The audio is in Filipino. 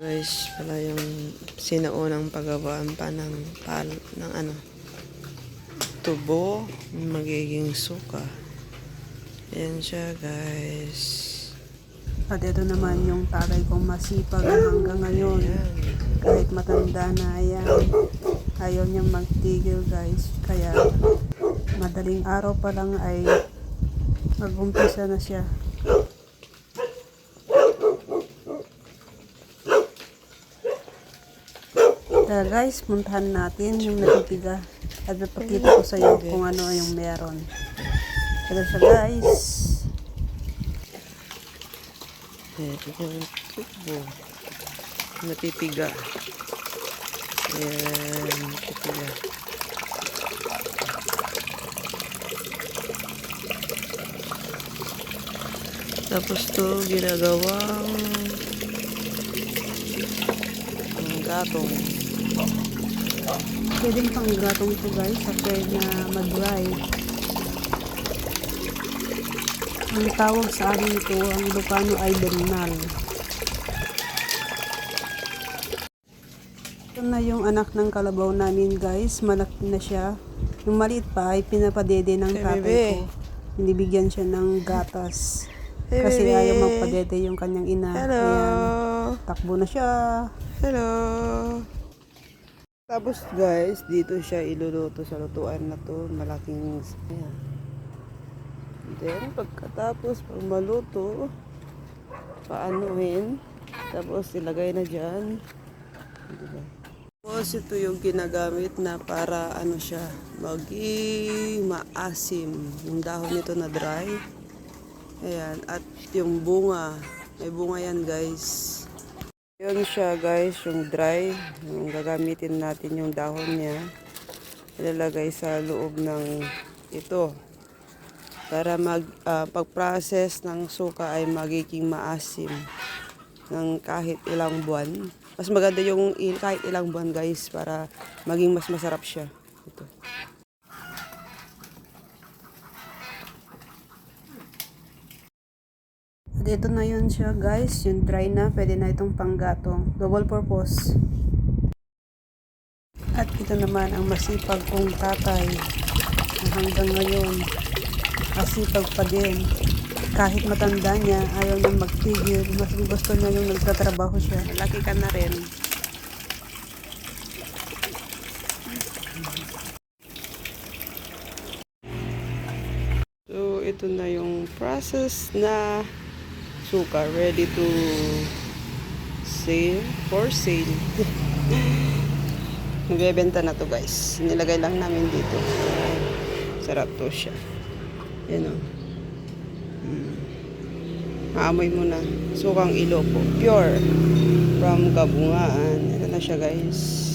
Guys, pala yung sinaunang paggawaan pa ng pal ng ano tubo magiging suka. Yan siya, guys. At ito naman yung tatay kong masipag hanggang ngayon. Yan. Kahit matanda na ayan. Ayaw niyang magtigil guys. Kaya madaling araw pa lang ay mag-umpisa na siya. Kaya guys, puntahan natin yung natitiga. At napakita ko sa iyo kung ano yung meron. Ito siya guys. Natitiga. Yan, natitiga. Tapos to ginagawang ang gatong. Pwedeng pang gatong to guys after na mag-dry. Ang tawag sa amin ito, ang Lucano ay Bernal. Ito na yung anak ng kalabaw namin guys, malaki na siya. Yung maliit pa ay pinapadede ng Hey, tatay bebe. ko. Binibigyan siya ng gatas. Hey, Kasi bebe. ayaw magpadede yung kanyang ina. Hello. Ayan, takbo na siya. Hello. Tapos guys, dito siya iluluto sa lutuan na to. Malaking ayan. Then, pagkatapos, pag maluto, paanuhin. Tapos, ilagay na dyan. Diba? Tapos, ito yung ginagamit na para, ano siya, maging maasim. Yung dahon nito na dry. Ayan. At yung bunga. May bunga yan, guys. Yun siya, guys, yung dry. Yung gagamitin natin yung dahon niya. Ilalagay sa loob ng ito para mag ah, pag-process ng suka ay magiging maasim ng kahit ilang buwan. Mas maganda yung kahit ilang buwan guys para maging mas masarap siya. Ito. At ito na yun siya guys, yung dry na, pwede na itong panggatong. Double purpose. At ito naman ang masipag kong tatay hanggang ngayon masipag pa din. Kahit matanda niya, ayaw niya magtigil. Mas gusto niya yung nagtatrabaho siya. Malaki ka na rin. So, ito na yung process na suka ready to sale for sale. Nagbebenta na to guys. Nilagay lang namin dito. Sarap to siya. Yan o. Mm. Maamoy mo na. Sukang Iloco. Pure. From Kabungaan. Ito na siya guys.